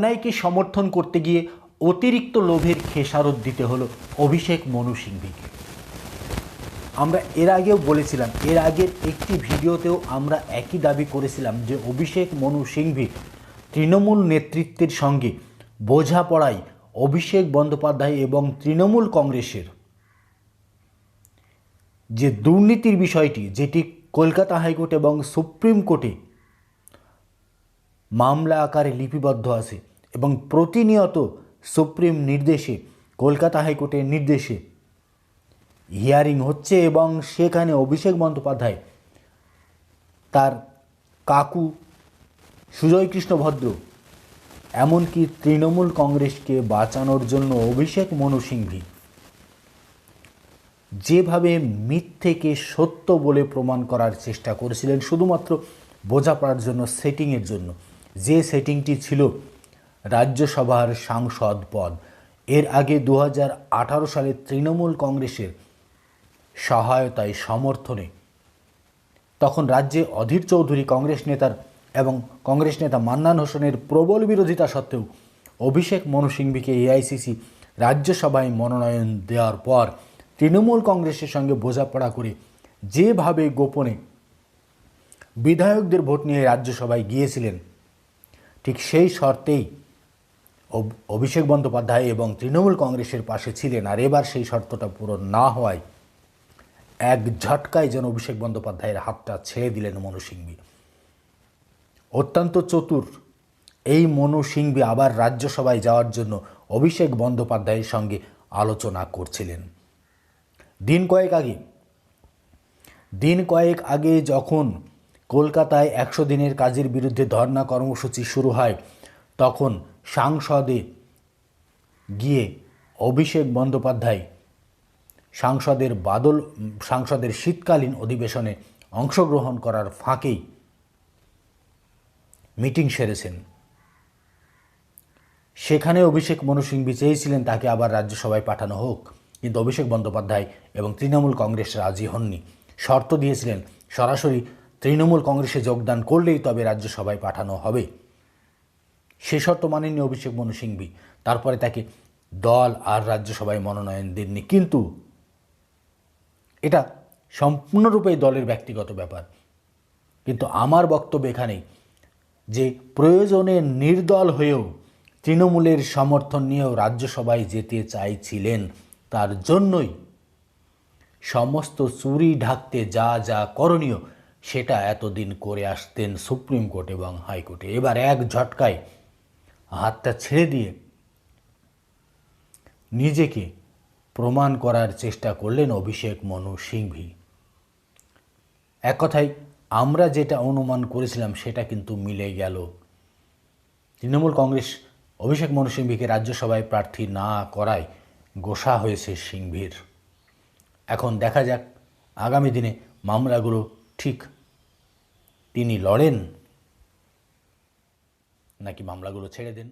অন্যায়কে সমর্থন করতে গিয়ে অতিরিক্ত লোভের খেসারত দিতে হলো অভিষেক মনু সিংভিকে। আমরা এর আগেও বলেছিলাম, এর আগের একটি ভিডিওতেও আমরা একই দাবি করেছিলাম যে অভিষেক মনু সিংভি তৃণমূল নেতৃত্বের সঙ্গে বোঝাপড়ায় অভিষেক বন্দ্যোপাধ্যায় এবং তৃণমূল কংগ্রেসের যে দুর্নীতির বিষয়টি, যেটি কলকাতা হাইকোর্ট এবং সুপ্রিম কোর্টে মামলা আকারে লিপিবদ্ধ আছে এবং প্রতিনিয়ত সুপ্রিম নির্দেশে, কলকাতা হাইকোর্টের নির্দেশে হিয়ারিং হচ্ছে এবং সেখানে অভিষেক বন্দ্যোপাধ্যায় তার কাকু সুজয় কৃষ্ণ ভদ্র এমনকি তৃণমূল কংগ্রেসকে বাঁচানোর জন্য অভিষেক মনু যেভাবে মিথ্যেকে সত্য বলে প্রমাণ করার চেষ্টা করেছিলেন, শুধুমাত্র বোঝাপড়ার জন্য সেটিংয়ের জন্য। যে সেটিংটি ছিল রাজ্যসভার সাংসদ পদ। এর আগে দু হাজার আঠারো সালে তৃণমূল কংগ্রেসের সহায়তায় সমর্থনে। তখন রাজ্যে অধীর চৌধুরী কংগ্রেস নেতার এবং কংগ্রেস নেতা মান্নান হোসেনের প্রবল বিরোধিতা সত্ত্বেও অভিষেক মনু সিংভিকে এআইসিসি রাজ্যসভায় মনোনয়ন দেওয়ার পর তৃণমূল কংগ্রেসের সঙ্গে বোঝাপড়া করে যেভাবে গোপনে বিধায়কদের ভোট নিয়ে রাজ্যসভায় গিয়েছিলেন, ঠিক সেই শর্তেই অভিষেক বন্দ্যোপাধ্যায় এবং তৃণমূল কংগ্রেসের পাশে ছিলেন, আর এবার সেই শর্তটা পূরণ না হওয়ায় এক ঝটকায় যেন অভিষেক বন্দ্যোপাধ্যায়ের হাতটা ছেড়ে দিলেন মনু সিংভি অত্যন্ত চতুর এই মনু সিংভি আবার রাজ্যসভায় যাওয়ার জন্য অভিষেক বন্দ্যোপাধ্যায়ের সঙ্গে আলোচনা করছিলেন। দিন কয়েক আগে, দিন কয়েক আগে যখন কলকাতায় একশো দিনের কাজের বিরুদ্ধে ধর্ণা কর্মসূচি শুরু হয়, তখন সাংসদে গিয়ে অভিষেক বন্দ্যোপাধ্যায় সাংসদের বাদল, সাংসদের শীতকালীন অধিবেশনে অংশগ্রহণ করার ফাঁকেই মিটিং সেরেছেন। সেখানে অভিষেক মনু সিংভি চেয়েছিলেন তাকে আবার রাজ্যসভায় পাঠানো হোক, কিন্তু অভিষেক বন্দ্যোপাধ্যায় এবং তৃণমূল কংগ্রেস রাজি হননি। শর্ত দিয়েছিলেন, সরাসরি তৃণমূল কংগ্রেসে যোগদান করলেই তবে রাজ্যসভায় পাঠানো হবে। সে শর্ত মানেননি অভিষেক মনু সিংভি তারপরে তাকে দল আর রাজ্যসভায় মনোনয়ন দেননি। কিন্তু এটা সম্পূর্ণরূপে দলের ব্যক্তিগত ব্যাপার। কিন্তু আমার বক্তব্য এখানেই যে প্রয়োজনে নির্দল হয়েও তৃণমূলের সমর্থন নিয়েও রাজ্যসভায় যেতে চাইছিলেন, তার জন্যই সমস্ত চুরি ঢাকতে যা যা করণীয় সেটা এতদিন করে আসতেন সুপ্রিম কোর্ট এবং হাইকোর্টে। এবার এক ঝটকায় হাতটা ছেড়ে দিয়ে নিজেকে প্রমাণ করার চেষ্টা করলেন অভিষেক মনু সিংভি। এক কথায়, আমরা যেটা অনুমান করেছিলাম সেটা কিন্তু মিলে গেল। তৃণমূল কংগ্রেস অভিষেক মনু সিংভিকে রাজ্যসভায় প্রার্থী না করায় গোসা হয়েছে সিংভির। এখন দেখা যাক, আগামী দিনে মামলাগুলো ঠিক তিনি লড়েন নাকি মামলাগুলো ছেড়ে দেন?